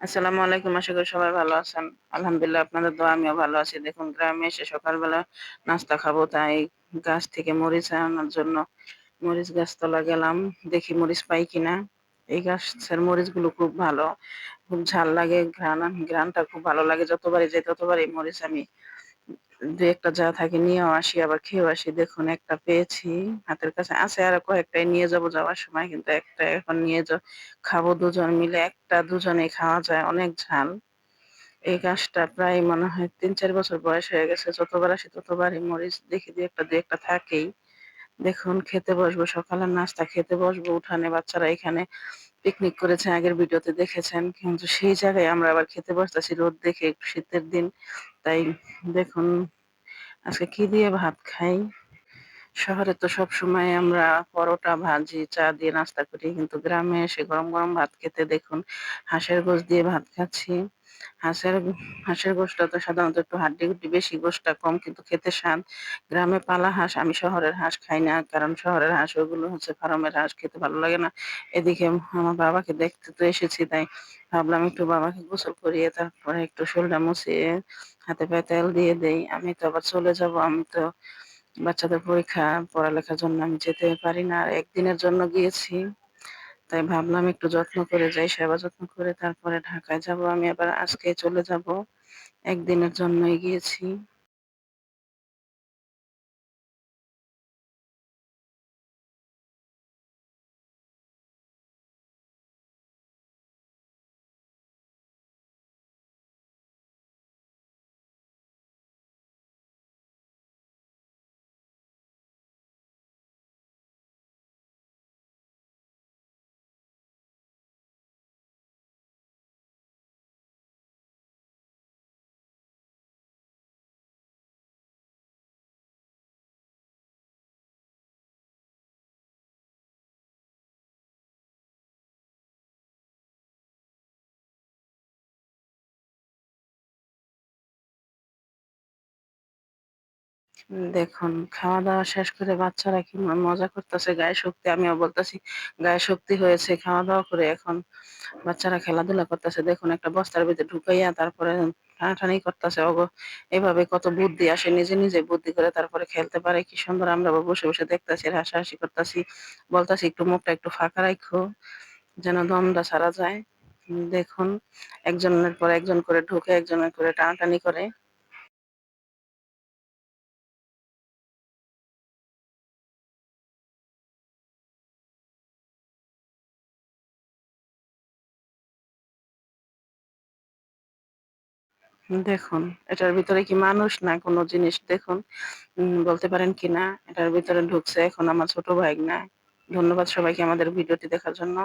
আসসালামু আলাইকুম, আশা করি সবাই ভালো আছেন। আলহামদুলিল্লাহ, আপনাদের দোয়া, আমিও ভালো আছি। দেখুন, গ্রামে এসে সকালবেলা নাস্তা খাব, তাই গাছ থেকে মরিচ আনার জন্য মরিচ গাছ গাছতলা গেলাম। দেখি মরিচ পাই কিনা। এই গাছের মরিচগুলো খুব ভালো, খুব ঝাল লাগে, ঘ্রাণ, ঘ্রাণটা খুব ভালো লাগে। যতবারই যাই, ততবারই মরিচ আমি দু একটা যা থাকে নিয়েও আসি, আবার খেয়েও আসি। দেখুন, একটা পেয়েছি হাতের কাছে। আছে আর কয়েকটাই নিয়ে যাব যাওয়ার সময়, কিন্তু একটা এখন নিয়ে যা, খাব দুজন মিলে। একটা দুজনে খাওয়া যায়, অনেক ঝাল। এই গাছটা প্রায় মনে হয় তিন চার বছর বয়স হয়ে গেছে, যতবার আসি ততবারই মরিচ দেখি দু একটা দু একটা থাকেই। দেখুন, খেতে বসবো, সকালের নাস্তা, খেতে বসবো। উঠানে বাচ্চারা এখানে পিকনিক করেছেন, আগের ভিডিওতে দেখেছেন, কিন্তু সেই জায়গায় আমরা আবার খেতে বসতেছি রোদ দেখে শীতের দিন। তাই দেখুন, আজকে কি দিয়ে ভাত খাই? শহরে তো সব সময় আমরা পরোটা, ভাজি, চা দিয়ে নাস্তা করি। কিন্তু গ্রামে এসে গরম গরম ভাত খেতে দেখুন, হাঁসের গোশ দিয়ে ভাত খাচ্ছি। হাঁসের হাঁসের গোশটা তো সাধারণত একটু হাড্ডি গুড্ডি বেশি, গোশটা কম, কিন্তু খেতে স্বাদ। গ্রামে পালা হাঁস, আমি শহরের হাঁস খাই না, কারণ শহরের হাঁস ওগুলো হচ্ছে ফার্মের হাঁস, খেতে ভালো লাগে না। এদিকে আমার বাবাকে দেখতে তো এসেছি, তাই ভাবলাম একটু বাবাকে গোসল করিয়ে তারপরে একটু শোলটা মুছিয়ে হাতে পায়ে তেল দিয়ে দেই। আমি তো আবার চলে যাব, আমি তো বাচ্চাদের পরীক্ষা, পড়ালেখার জন্য আমি যেতে পারি না। আর একদিনের জন্য গিয়েছি, তাই ভাবলাম একটু যত্ন করে যাই, সেবা যত্ন করে তারপরে ঢাকায় যাব। আমি আবার আজকে চলে যাব। একদিনের জন্যই গিয়েছি। দেখুন খাওয়া দাওয়া শেষ করে বাচ্চারা কি মজা করতেছে? গায়ে শক্তি, আমিও বলতেছি, গায়ে শক্তি হয়েছে খাওয়া দাওয়া করে এখন বাচ্চারা খেলাধুলা করতেছে। দেখুন, একটা বস্তার ভিতরে ঢুকাইয়া তারপরে টানাটানি করতেছে। ওগো, এভাবে কত বুদ্ধি আসে, নিজে নিজে বুদ্ধি করে তারপরে খেলতে পারে। কি সুন্দর, আমরা বসে বসে দেখতেছি হাসাহাসি করতেছি। বলতেছি, একটু মুখটা একটু ফাঁকা রাখো যেন দমটা সারা যায়। দেখুন, একজনের পর একজন করে ঢুকে, একজনের করে টানাটানি করে। দেখুন, এটার ভিতরে কি মানুষ না কোনো জিনিস? দেখুন বলতে পারেন কি না? এটার ভিতরে ঢুকছে এখন আমার ছোট ভাই না। ধন্যবাদ সবাইকে আমাদের ভিডিওটি দেখার জন্য।